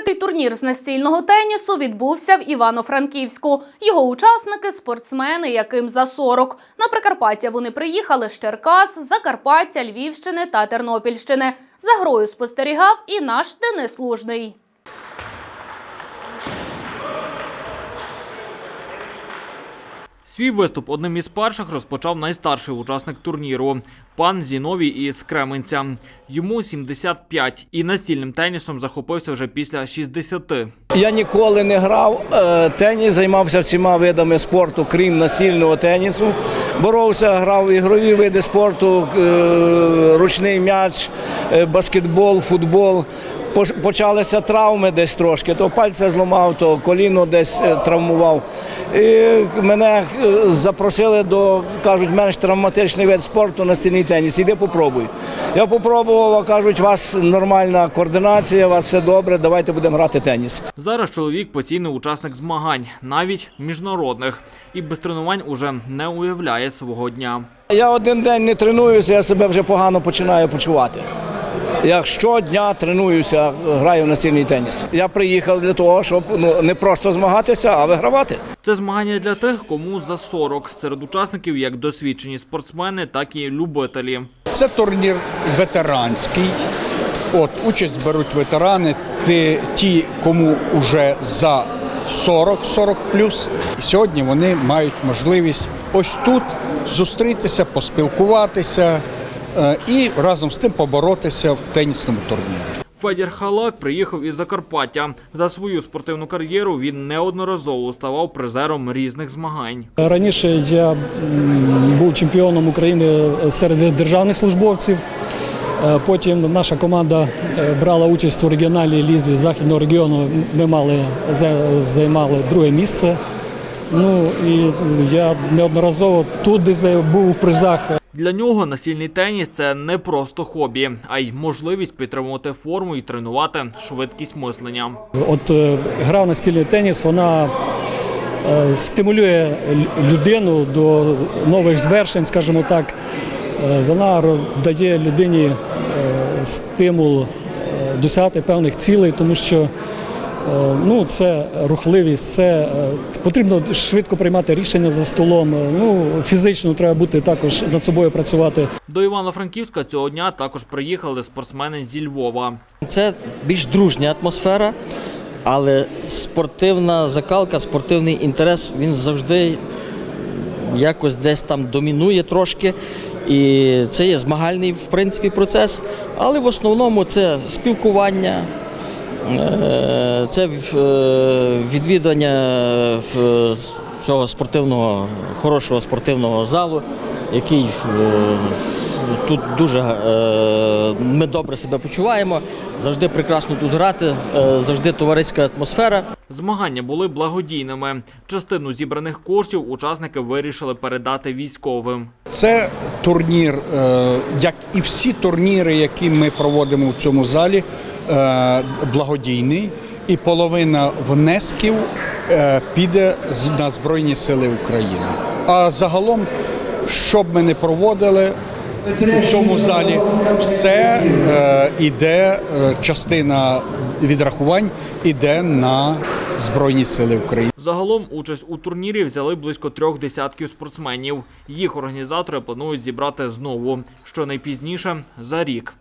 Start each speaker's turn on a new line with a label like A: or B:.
A: Відкритий турнір з настільного тенісу відбувся в Івано-Франківську. Його учасники спортсмени, яким за 40. На Прикарпаття вони приїхали з Черкас, Закарпаття, Львівщини та Тернопільщини. За грою спостерігав і наш Денис Лужний.
B: Свій виступ одним із перших розпочав найстарший учасник турніру пан Зіновій із Кременця. Йому 75 і настільним тенісом захопився вже після 60.
C: Я ніколи не грав е, теніс, займався всіма видами спорту, крім настільного тенісу. Боровся, грав ігрові види спорту, е, ручний м'яч, е, баскетбол, футбол. Почалися травми десь трошки, то пальця зламав, то коліно десь е, травмував. І мене е, запросили до, кажуть, менш травматичний вид спорту на настільний теніс. Іди попробуй. Я попробував, а кажуть, у вас нормальна координація, у вас все добре, давайте будемо грати теніс.
B: Зараз чоловік постійний учасник змагань, навіть міжнародних, і без тренувань уже не уявляє свого дня.
C: Я один день не тренуюся, я себе вже погано починаю почувати. Я щодня тренуюся, граю в настільний теніс. Я приїхав для того, щоб ну, не просто змагатися, а вигравати.
B: Це змагання для тих, кому за 40. Серед учасників як досвідчені спортсмени, так і любителі.
D: Це турнір ветеранський. От участь беруть ветерани, ті, ті кому вже за 40-40 плюс. І сьогодні вони мають можливість ось тут зустрітися, поспілкуватися і разом з тим поборотися в тенісному турнірі.
B: Федір Халак приїхав із Закарпаття. За свою спортивну кар'єру він неодноразово ставав призером різних змагань.
E: Раніше я був чемпіоном України серед державних службовців. Е, Потім наша команда е, брала участь у регіональній лізі західного регіону. Ми мали займали друге місце. Ну і я неодноразово тут десь був в призах.
B: Для нього настільний теніс це не просто хобі, а й можливість підтримувати форму і тренувати швидкість мислення.
E: От е, гра в настільний теніс, вона е, стимулює людину до нових звершень, скажімо так. Е, Вона дає людині стимул досягати певних цілей, тому що ну, це рухливість, це е, потрібно швидко приймати рішення за столом. е, Ну, фізично треба бути також над собою працювати.
B: До Івано-Франківська цього дня також приїхали спортсмени зі Львова.
F: Це більш дружня атмосфера, але спортивна закалка, спортивний інтерес він завжди якось десь там домінує трошки. І це є змагальний в принципі процес, але в основному це спілкування, е, це е, відвідування цього спортивного, хорошого спортивного залу, який е, тут дуже е, ми добре себе почуваємо, завжди прекрасно тут грати, е, завжди товариська атмосфера.
B: Змагання були благодійними. Частину зібраних коштів учасники вирішили передати військовим.
D: Це турнір, е, як і всі турніри, які ми проводимо в цьому залі, е, благодійний, і половина внесків е, піде на Збройні Сили України. А загалом, що б ми не проводили в цьому залі, все е, іде, е, частина відрахувань іде на Збройні Сили України.
B: Загалом участь у турнірі взяли близько трьох десятків спортсменів. Їх організатори планують зібрати знову, що найпізніше за рік.